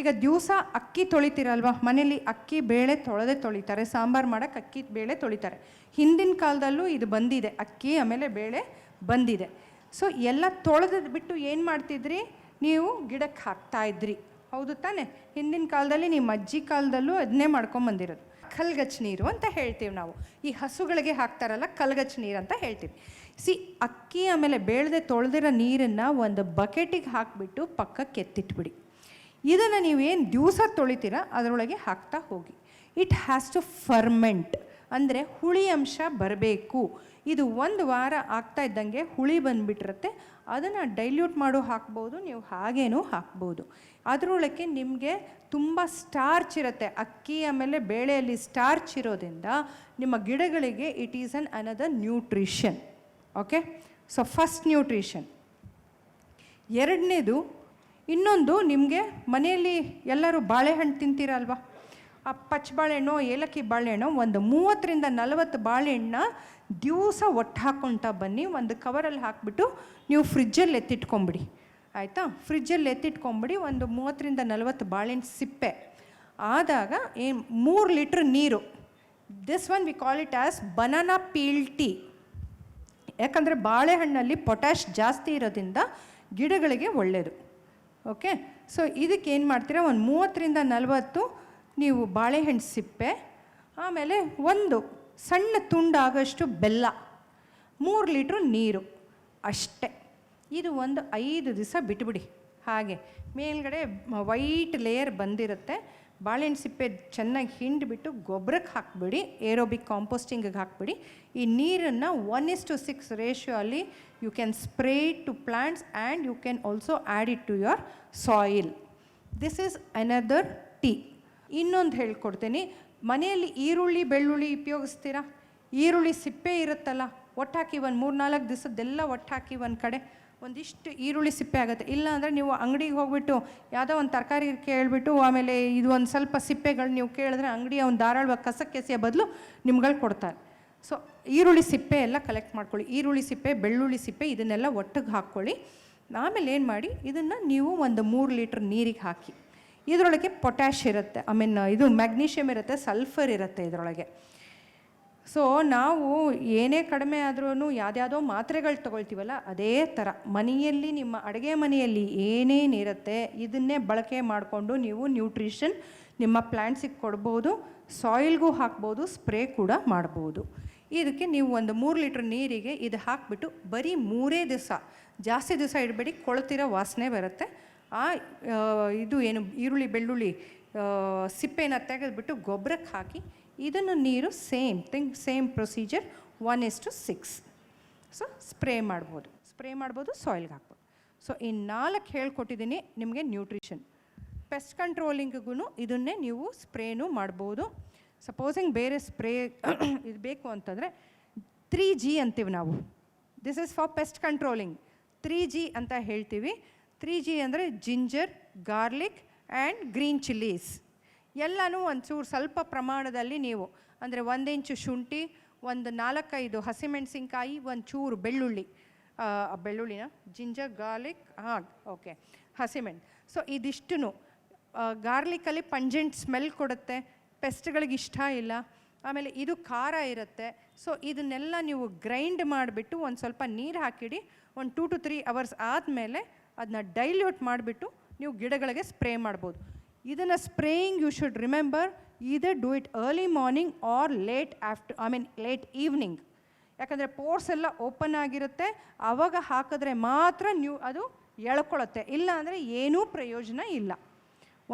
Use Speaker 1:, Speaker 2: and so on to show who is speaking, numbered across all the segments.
Speaker 1: ಈಗ ದಿವಸ ಅಕ್ಕಿ ತೊಳಿತೀರಲ್ವ? ಮನೇಲಿ ಅಕ್ಕಿ, ಬೇಳೆ ತೊಳೆದೆ ತೊಳಿತಾರೆ. ಸಾಂಬಾರು ಮಾಡೋಕ್ಕೆ ಅಕ್ಕಿ, ಬೇಳೆ ತೊಳಿತಾರೆ. ಹಿಂದಿನ ಕಾಲದಲ್ಲೂ ಇದು ಬಂದಿದೆ. ಅಕ್ಕಿ, ಆಮೇಲೆ ಬೇಳೆ ಬಂದಿದೆ. ಸೊ ಎಲ್ಲ ತೊಳೆದು ಬಿಟ್ಟು ಏನು ಮಾಡ್ತಿದ್ರಿ? ನೀವು ಗಿಡಕ್ಕೆ ಹಾಕ್ತಾ ಇದ್ರಿ. ಹೌದು ತಾನೆ? ಹಿಂದಿನ ಕಾಲದಲ್ಲಿ ನಿಮ್ಮ ಅಜ್ಜಿ ಕಾಲದಲ್ಲೂ ಅದನ್ನೇ ಮಾಡ್ಕೊಂಬಂದಿರೋದು ಕಲ್ಗಚ್ ನೀರು ಅಂತ ಹೇಳ್ತೀವಿ ನಾವು. ಈ ಹಸುಗಳಿಗೆ ಹಾಕ್ತಾರಲ್ಲ, ಕಲ್ಗಚ್ ನೀರು ಅಂತ ಹೇಳ್ತೀವಿ. ಸಿ ಅಕ್ಕಿ, ಆಮೇಲೆ ಬೇಳದೆ ತೊಳೆದಿರೋ ನೀರನ್ನು ಒಂದು ಬಕೆಟಿಗೆ ಹಾಕಿಬಿಟ್ಟು ಪಕ್ಕಕ್ಕೆ ಎತ್ತಿಟ್ಬಿಡಿ ಇದನ್ನು ನೀವೇನು ದಿವಸ ತೊಳಿತೀರ, ಅದರೊಳಗೆ ಹಾಕ್ತಾ ಹೋಗಿ. ಇಟ್ ಹ್ಯಾಸ್ ಟು ಫರ್ಮೆಂಟ್ ಅಂದರೆ ಹುಳಿ ಅಂಶ ಬರಬೇಕು. ಇದು ಒಂದು ವಾರ ಆಗ್ತಾ ಇದ್ದಂಗೆ ಹುಳಿ ಬಂದುಬಿಟ್ಟಿರುತ್ತೆ. ಅದನ್ನು ಡೈಲ್ಯೂಟ್ ಮಾಡೋ ಹಾಕ್ಬೋದು, ನೀವು ಹಾಗೇನೂ ಹಾಕ್ಬೋದು. ಅದರೊಳಗೆ ನಿಮಗೆ ತುಂಬ ಸ್ಟಾರ್ಚ್ ಇರುತ್ತೆ. ಅಕ್ಕಿ, ಆಮೇಲೆ ಬೇಳೆಯಲ್ಲಿ ಸ್ಟಾರ್ಚ್ ಇರೋದ್ರಿಂದ ನಿಮ್ಮ ಗಿಡಗಳಿಗೆ it is an another nutrition okay so first nutrition ಎರಡನೇದು ಇನ್ನೊಂದು ನಿಮಗೆ ಮನೆಯಲ್ಲಿ ಎಲ್ಲರೂ ಬಾಳೆಹಣ್ಣು ತಿಂತೀರಲ್ವ? ಆ ಪಚ್ಚ ಬಾಳೆಹಣ್ಣು, ಏಲಕ್ಕಿ ಬಾಳೆಹಣ್ಣು ಒಂದು ಮೂವತ್ತರಿಂದ ನಲವತ್ತು ಬಾಳೆಹಣ್ಣ ದಿವಸ ಒಟ್ಟು ಹಾಕ್ಕೊಳ್ತಾ ಬನ್ನಿ. ಒಂದು ಕವರಲ್ಲಿ ಹಾಕ್ಬಿಟ್ಟು ನೀವು ಫ್ರಿಜ್ಜಲ್ಲಿ ಎತ್ತಿಟ್ಕೊಂಬಿಡಿ. ಆಯಿತಾ? ಫ್ರಿಜ್ಜಲ್ಲಿ ಎತ್ತಿಟ್ಕೊಂಬಿಡಿ. ಒಂದು ಮೂವತ್ತರಿಂದ ನಲವತ್ತು ಬಾಳೆಹಣ್ಣು ಸಿಪ್ಪೆ. ಆದಾಗ ಏನು ಮೂರು ಲೀಟ್ರ್ ನೀರು. This one we call it as banana peel tea ಯಾಕಂದರೆ ಬಾಳೆಹಣ್ಣಲ್ಲಿ ಪೊಟ್ಯಾಶ್ ಜಾಸ್ತಿ ಇರೋದ್ರಿಂದ ಗಿಡಗಳಿಗೆ ಒಳ್ಳೆಯದು ಓಕೆ ಸೊ ಇದಕ್ಕೆ ಏನು ಮಾಡ್ತೀರಾ? ಒಂದು ಮೂವತ್ತರಿಂದ ನಲವತ್ತು ನೀವು ಬಾಳೆಹಣ್ಣು ಸಿಪ್ಪೆ, ಆಮೇಲೆ ಒಂದು ಸಣ್ಣ ತುಂಡಾಗಷ್ಟು ಬೆಲ್ಲ, ಮೂರು ಲೀಟ್ರು ನೀರು ಅಷ್ಟೇ. ಇದು ಒಂದು ಐದು ದಿವಸ ಬಿಟ್ಬಿಡಿ. ಹಾಗೆ ಮೇಲ್ಗಡೆ ವೈಟ್ ಲೇಯರ್ ಬಂದಿರುತ್ತೆ. ಬಾಳೆಹಣ್ಣು ಸಿಪ್ಪೆ ಚೆನ್ನಾಗಿ ಹಿಂಡಿಬಿಟ್ಟು ಗೊಬ್ಬರಕ್ಕೆ ಹಾಕ್ಬಿಡಿ, ಏರೋಬಿಕ್ ಕಾಂಪೋಸ್ಟಿಂಗಿಗೆ ಹಾಕ್ಬಿಡಿ. ಈ ನೀರನ್ನು one is to six ratio ಅಲ್ಲಿ you can spray to plants and you can also add it to your soil this is another tea ಇನ್ನೊಂದು ಹೇಳ್ಕೊಡ್ತೀನಿ, ಮನೆಯಲ್ಲಿ ಈರುಳ್ಳಿ, ಬೆಳ್ಳುಳ್ಳಿ ಉಪಯೋಗಿಸ್ತೀರಾ? ಈರುಳ್ಳಿ ಸಿಪ್ಪೆ ಇರುತ್ತಲ್ಲ, ಒಟ್ಟಾಕಿ ಒಂದು ಮೂರು ನಾಲ್ಕು ದಿವಸದ್ದೆಲ್ಲ ಒಟ್ಟಾಕಿ ಒಂದು ಕಡೆ. ಒಂದಿಷ್ಟು ಈರುಳ್ಳಿ ಸಿಪ್ಪೆ ಆಗುತ್ತೆ. ಇಲ್ಲ ಅಂದರೆ ನೀವು ಅಂಗಡಿಗೆ ಹೋಗ್ಬಿಟ್ಟು ಯಾವುದೋ ಒಂದು ತರಕಾರಿ ಕೇಳಿಬಿಟ್ಟು ಆಮೇಲೆ ಇದು ಒಂದು ಸ್ವಲ್ಪ ಸಿಪ್ಪೆಗಳು ನೀವು ಕೇಳಿದ್ರೆ ಅಂಗಡಿಯ ಒಂದು ಧಾರಾಳವಾಗಿ ಕಸಕ್ಕೆಸೆಯ ಬದಲು ನಿಮ್ಗಳು ಕೊಡ್ತಾರೆ. ಸೊ, ಈರುಳ್ಳಿ ಸಿಪ್ಪೆ ಎಲ್ಲ ಕಲೆಕ್ಟ್ ಮಾಡ್ಕೊಳ್ಳಿ. ಈರುಳ್ಳಿ ಸಿಪ್ಪೆ, ಬೆಳ್ಳುಳ್ಳಿ ಸಿಪ್ಪೆ ಇದನ್ನೆಲ್ಲ ಒಟ್ಟಿಗೆ ಹಾಕ್ಕೊಳ್ಳಿ. ಆಮೇಲೆ ಏನು ಮಾಡಿ, ಇದನ್ನು ನೀವು ಒಂದು ಮೂರು ಲೀಟ್ರ್ ನೀರಿಗೆ ಹಾಕಿ. ಇದರೊಳಗೆ ಪೊಟ್ಯಾಶ್ ಇರುತ್ತೆ. ಐ ಮೀನ್ ಇದು ಮ್ಯಾಗ್ನೀಷಿಯಮ್ ಇರುತ್ತೆ, ಸಲ್ಫರ್ ಇರುತ್ತೆ ಇದರೊಳಗೆ. ಸೊ ನಾವು ಏನೇ ಕಡಿಮೆ ಆದ್ರೂ ಯಾವ್ದಾವುದೋ ಮಾತ್ರೆಗಳು ತಗೊಳ್ತೀವಲ್ಲ, ಅದೇ ಥರ ಮನೆಯಲ್ಲಿ, ನಿಮ್ಮ ಅಡುಗೆ ಮನೆಯಲ್ಲಿ ಏನೇನಿರುತ್ತೆ ಇದನ್ನೇ ಬಳಕೆ ಮಾಡಿಕೊಂಡು ನೀವು ನ್ಯೂಟ್ರಿಷನ್ ನಿಮ್ಮ ಪ್ಲ್ಯಾಂಟ್ಸಿಗೆ ಕೊಡ್ಬೋದು, ಸಾಯಿಲ್ಗೂ ಹಾಕ್ಬೋದು, ಸ್ಪ್ರೇ ಕೂಡ ಮಾಡ್ಬೋದು. ಇದಕ್ಕೆ ನೀವು ಒಂದು ಮೂರು ಲೀಟ್ರ್ ನೀರಿಗೆ ಇದು ಹಾಕಿಬಿಟ್ಟು ಬರೀ ಮೂರೇ ದಿವಸ, ಜಾಸ್ತಿ ದಿವಸ ಇಡಬೇಡಿ, ಕೊಳ್ತಿರೋ ವಾಸನೆ ಬರುತ್ತೆ. ಆ ಇದು ಏನು, ಈರುಳ್ಳಿ, ಬೆಳ್ಳುಳ್ಳಿ ಸಿಪ್ಪೆನ ತೆಗೆದುಬಿಟ್ಟು ಗೊಬ್ಬರಕ್ಕೆ ಹಾಕಿ ಇದನ್ನು ನೀರು same thing same procedure one is to six so spray ಮಾಡ್ಬೋದು. ಸ್ಪ್ರೇ ಮಾಡ್ಬೋದು ಸಾಯಿಲ್ಗೆ ಹಾಕ್ಬೋದು. ಸೊ ಈ ನಾಲ್ಕು ಹೇಳ್ಕೊಟ್ಟಿದ್ದೀನಿ ನಿಮಗೆ ನ್ಯೂಟ್ರಿಷನ್ ಪೆಸ್ಟ್ ಕಂಟ್ರೋಲಿಂಗ್ಗೂ ಇದನ್ನೇ ನೀವು ಸ್ಪ್ರೇನೂ ಮಾಡ್ಬೋದು. ಸಪೋಸಿಂಗ್ ಬೇರೆ ಸ್ಪ್ರೇ ಇದು ಬೇಕು ಅಂತಂದರೆ ತ್ರೀ ಜಿ ಅಂತೀವಿ ನಾವು. This is for pest controlling three G ಅಂತ ಹೇಳ್ತೀವಿ. ತ್ರೀ ಜಿ ಅಂದರೆ ginger garlic and green chillies ಎಲ್ಲನೂ ಒಂಚೂರು ಸ್ವಲ್ಪ ಪ್ರಮಾಣದಲ್ಲಿ ನೀವು, ಅಂದರೆ ಒಂದು ಇಂಚು ಶುಂಠಿ, ಒಂದು ನಾಲ್ಕೈದು ಹಸಿಮೆಣಸಿನ್ಕಾಯಿ ಒಂದು ಚೂರು ಬೆಳ್ಳುಳ್ಳಿ ಬೆಳ್ಳುಳ್ಳಿನ ಜಿಂಜರ್, ಗಾರ್ಲಿಕ್, ಹಾಂ, ಓಕೆ, ಹಸಿಮೆಣ್. ಸೊ ಇದಿಷ್ಟು ಗಾರ್ಲಿಕಲ್ಲಿ ಪಂಜೆಂಟ್ ಸ್ಮೆಲ್ ಕೊಡುತ್ತೆ, ಪೆಸ್ಟ್ಗಳಿಗೆ ಇಷ್ಟ ಇಲ್ಲ. ಆಮೇಲೆ ಇದು ಖಾರ ಇರುತ್ತೆ. ಸೊ, ಇದನ್ನೆಲ್ಲ ನೀವು ಗ್ರೈಂಡ್ ಮಾಡಿಬಿಟ್ಟು ಒಂದು ಸ್ವಲ್ಪ ನೀರು ಹಾಕಿಡಿ, ಒಂದು ಟೂ ಟು ತ್ರೀ ಅವರ್ಸ್ ಆದಮೇಲೆ ಅದನ್ನ ಡೈಲ್ಯೂಟ್ ಮಾಡಿಬಿಟ್ಟು ನೀವು ಗಿಡಗಳಿಗೆ ಸ್ಪ್ರೇ ಮಾಡ್ಬೋದು. ಇದನ್ನು spraying you should remember either do it early morning or late after I mean late evening ಯಾಕಂದರೆ ಪೋರ್ಸ್ ಎಲ್ಲ ಓಪನ್ ಆಗಿರುತ್ತೆ ಆವಾಗ ಹಾಕಿದ್ರೆ ಮಾತ್ರ ನೀವು ಅದು ಎಳ್ಕೊಳ್ಳುತ್ತೆ. ಇಲ್ಲ ಅಂದರೆ ಏನೂ ಪ್ರಯೋಜನ ಇಲ್ಲ.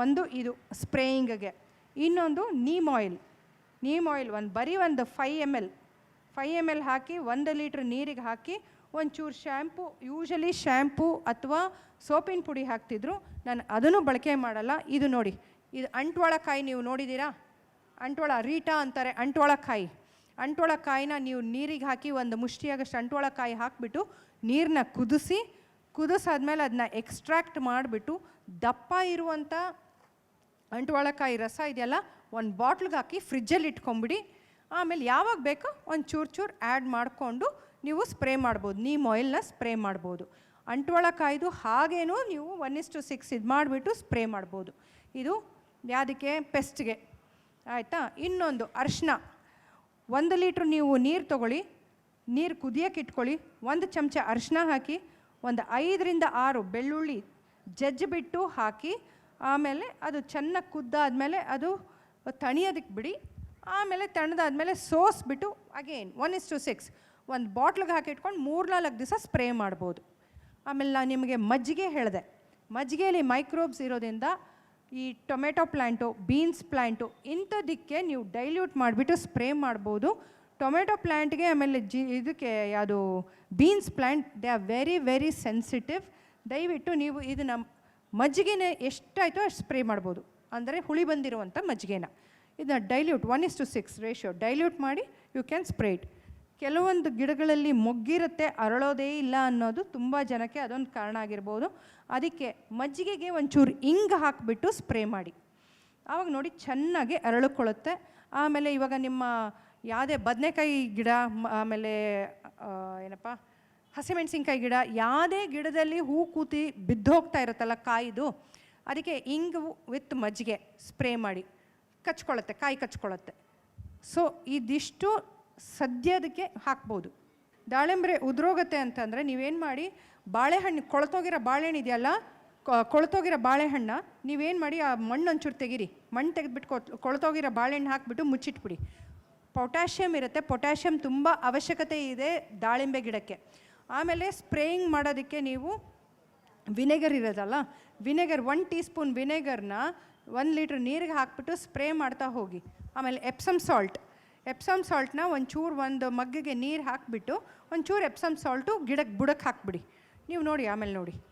Speaker 1: ಒಂದು ಇದು ಸ್ಪ್ರೇಯಿಂಗ್ಗೆ ಇನ್ನೊಂದು ನೀಮ್ ಆಯಿಲ್ ನೀಮ್ ಆಯಿಲ್ ಒಂದು, ಬರೀ ಒಂದು five M L five M L ಹಾಕಿ, ಒಂದು ಲೀಟ್ರ್ ನೀರಿಗೆ ಹಾಕಿ ಒಂಚೂರು ಶ್ಯಾಂಪು ಯೂಶಲಿ ಶ್ಯಾಂಪು ಅಥವಾ ಸೋಪಿನ ಪುಡಿ ಹಾಕ್ತಿದ್ರು, ನಾನು ಅದನ್ನು ಬಳಕೆ ಮಾಡಲ್ಲ. ಇದು ನೋಡಿ, ಇದು ಅಂಟ್ವಾಳಕಾಯಿ ನೀವು ನೋಡಿದ್ದೀರಾ? ಅಂಟ್ವಾಳ ರೀಟಾ ಅಂತಾರೆ ಅಂಟ್ವಾಳಕಾಯಿ ಅಂಟ್ವಾಳಕಾಯಿನ ನೀವು ನೀರಿಗೆ ಹಾಕಿ ಒಂದು ಮುಷ್ಟಿಯಾಗಷ್ಟು ಅಂಟ್ವಾಳಕಾಯಿ ಹಾಕಿಬಿಟ್ಟು ನೀರನ್ನ ಕುದಿಸಿ, ಕುದಿಸಾದ್ಮೇಲೆ ಅದನ್ನ ಎಕ್ಸ್ಟ್ರಾಕ್ಟ್ ಮಾಡಿಬಿಟ್ಟು ದಪ್ಪ ಇರುವಂಥ ಅಂಟ್ವಾಳಕಾಯಿ ರಸ ಇದೆಯಲ್ಲ, ಒಂದು ಬಾಟ್ಲಿಗೆ ಹಾಕಿ ಫ್ರಿಜ್ಜಲ್ಲಿ ಇಟ್ಕೊಂಬಿಡಿ ಆಮೇಲೆ ಯಾವಾಗ ಬೇಕೋ ಒಂದು ಚೂರು ಚೂರು ಆ್ಯಡ್ ಮಾಡಿಕೊಂಡು ನೀವು ಸ್ಪ್ರೇ ಮಾಡ್ಬೋದು, ನೀಮ್ ಆಯಿಲ್ನ ಸ್ಪ್ರೇ ಮಾಡ್ಬೋದು. ಅಂಟ್ವಾಳಕಾಯ್ದು ಹಾಗೇನೂ ನೀವು ಒನ್ ಇಸ್ ಟು ಸಿಕ್ಸ್ ಇದು ಮಾಡಿಬಿಟ್ಟು ಸ್ಪ್ರೇ ಮಾಡ್ಬೋದು. ಇದು ಯಾವುದಕ್ಕೆ? ಪೆಸ್ಟ್ಗೆ. ಆಯಿತಾ? ಇನ್ನೊಂದು ಅರ್ಶಿನ ಒಂದು ಲೀಟ್ರ್ ನೀವು ನೀರು ತೊಗೊಳ್ಳಿ, ನೀರು ಕುದಿಯೋಕೆ ಇಟ್ಕೊಳ್ಳಿ, ಒಂದು ಚಮಚ ಅರಿಶಿನ ಹಾಕಿ, ಒಂದು ಐದರಿಂದ ಆರು ಬೆಳ್ಳುಳ್ಳಿ ಜಜ್ಜಿಬಿಟ್ಟು ಹಾಕಿ, ಆಮೇಲೆ ಅದು ಚೆನ್ನಾಗಿ ಕುದ್ದಾದಮೇಲೆ ಅದು ತಣಿಯೋದಕ್ಕೆ ಬಿಡಿ, ಆಮೇಲೆ ತಣ್ಣದಾದಮೇಲೆ ಸೋಸ್ಬಿಟ್ಟು again one is to six ಒಂದು ಬಾಟ್ಲಿಗೆ ಹಾಕಿ ಇಟ್ಕೊಂಡು ಮೂರ್ನಾಲ್ಕು ದಿವಸ ಸ್ಪ್ರೇ ಮಾಡ್ಬೋದು. ಆಮೇಲೆ ನಾನು ನಿಮಗೆ ಮಜ್ಜಿಗೆ ಹೇಳಿದೆ. ಮಜ್ಜಿಗೆಯಲ್ಲಿ ಮೈಕ್ರೋಬ್ಸ್ ಇರೋದ್ರಿಂದ ಈ ಟೊಮೆಟೊ ಪ್ಲ್ಯಾಂಟು ಬೀನ್ಸ್ ಪ್ಲ್ಯಾಂಟು ಇಂಥದಕ್ಕೆ ನೀವು ಡೈಲ್ಯೂಟ್ ಮಾಡಿಬಿಟ್ಟು ಸ್ಪ್ರೇ ಮಾಡ್ಬೋದು. ಟೊಮೆಟೊ ಪ್ಲ್ಯಾಂಟ್ಗೆ ಆಮೇಲೆ ಜಿ, ಇದಕ್ಕೆ ಯಾವುದು beans plant they are very very sensitive. ದಯವಿಟ್ಟು ನೀವು ಇದನ್ನು ಮಜ್ಜಿಗೆನೇ ಎಷ್ಟಾಯಿತೋ ಅಷ್ಟು ಸ್ಪ್ರೇ ಮಾಡ್ಬೋದು. ಅಂದರೆ ಹುಳಿ ಬಂದಿರುವಂಥ ಮಜ್ಜಿಗೆನ. ಇದನ್ನ dilute one is to six ratio dilute ಮಾಡಿ ಯು ಕ್ಯಾನ್ ಸ್ಪ್ರೇಟ್ ಕೆಲವೊಂದು ಗಿಡಗಳಲ್ಲಿ ಮೊಗ್ಗಿರುತ್ತೆ, ಅರಳೋದೇ ಇಲ್ಲ ಅನ್ನೋದು ತುಂಬ ಜನಕ್ಕೆ ಅದೊಂದು ಕಾರಣ ಆಗಿರ್ಬೋದು. ಅದಕ್ಕೆ ಮಜ್ಜಿಗೆಗೆ ಒಂಚೂರು ಹಿಂಗೆ ಹಾಕಿಬಿಟ್ಟು ಸ್ಪ್ರೇ ಮಾಡಿ. ಆವಾಗ ನೋಡಿ ಚೆನ್ನಾಗಿ ಅರಳುಕೊಳ್ಳುತ್ತೆ. ಆಮೇಲೆ ಇವಾಗ ನಿಮ್ಮ ಯಾವುದೇ ಬದನೆಕಾಯಿ ಗಿಡ ಆಮೇಲೆ ಏನಪ್ಪ, ಹಸಿಮೆಣಸಿನ್ಕಾಯಿ ಗಿಡ, ಯಾವುದೇ ಗಿಡದಲ್ಲಿ ಹೂ ಕೂತಿ ಬಿದ್ದೋಗ್ತಾ ಇರುತ್ತಲ್ಲ ಕಾಯಿದು, ಅದಕ್ಕೆ ಇಂಗು ವಿತ್ ಮಜ್ಜಿಗೆ ಸ್ಪ್ರೇ ಮಾಡಿ. ಕಚ್ಕೊಳ್ಳುತ್ತೆ, ಕಾಯಿ ಕಚ್ಕೊಳ್ಳುತ್ತೆ. ಸೊ, ಇದಿಷ್ಟು ಸದ್ಯದಕ್ಕೆ ಹಾಕ್ಬೋದು. ದಾಳಿಂಬೆ ಉದ್ರೋಗತೆ ಅಂತಂದರೆ ನೀವೇನು ಮಾಡಿ, ಬಾಳೆಹಣ್ಣು, ಕೊಳತೋಗಿರೋ ಬಾಳೆಹಣ್ಣು ಇದೆಯಲ್ಲ ಕೊಳತೋಗಿರೋ ಬಾಳೆಹಣ್ಣ, ನೀವೇನು ಮಾಡಿ ಆ ಮಣ್ಣು ಒಂಚೂರು ತೆಗೀರಿ. ಮಣ್ಣು ತೆಗೆದುಬಿಟ್ಟು ಕೊತ್, ಕೊಳತೋಗಿರೋ ಬಾಳೆಹಣ್ಣು ಹಾಕಿಬಿಟ್ಟು ಮುಚ್ಚಿಟ್ಬಿಡಿ. ಪೊಟ್ಯಾಷಿಯಮ್ ಇರುತ್ತೆ. ಪೊಟ್ಯಾಷಿಯಮ್ ತುಂಬ ಅವಶ್ಯಕತೆ ಇದೆ ದಾಳಿಂಬೆ ಗಿಡಕ್ಕೆ. ಆಮೇಲೆ ಸ್ಪ್ರೇಯಿಂಗ್ ಮಾಡೋದಕ್ಕೆ ನೀವು ವಿನೆಗರ್ ಇರೋದಲ್ಲ, ವಿನೆಗರ್ ಒನ್ ಟೀ ಸ್ಪೂನ್ ವಿನೆಗರ್ನ ಒಂದು ಲೀಟ್ರ್ ನೀರಿಗೆ ಹಾಕ್ಬಿಟ್ಟು ಸ್ಪ್ರೇ ಮಾಡ್ತಾ ಹೋಗಿ. ಆಮೇಲೆ ಎಪ್ಸಮ್ ಸಾಲ್ಟ್. ಎಪ್ಸಮ್ ಸಾಲ್ಟ್ನ ಒಂಚೂರು ಒಂದು ಮಗ್ಗಿಗೆ ನೀರು ಹಾಕಿಬಿಟ್ಟು, ಒಂಚೂರು ಎಪ್ಸಮ್ ಸಾಲ್ಟು ಗಿಡಕ್ಕೆ ಬುಡಕ್ಕೆ ಹಾಕ್ಬಿಡಿ. ನೀವು ನೋಡಿ, ಆಮೇಲೆ ನೋಡಿ.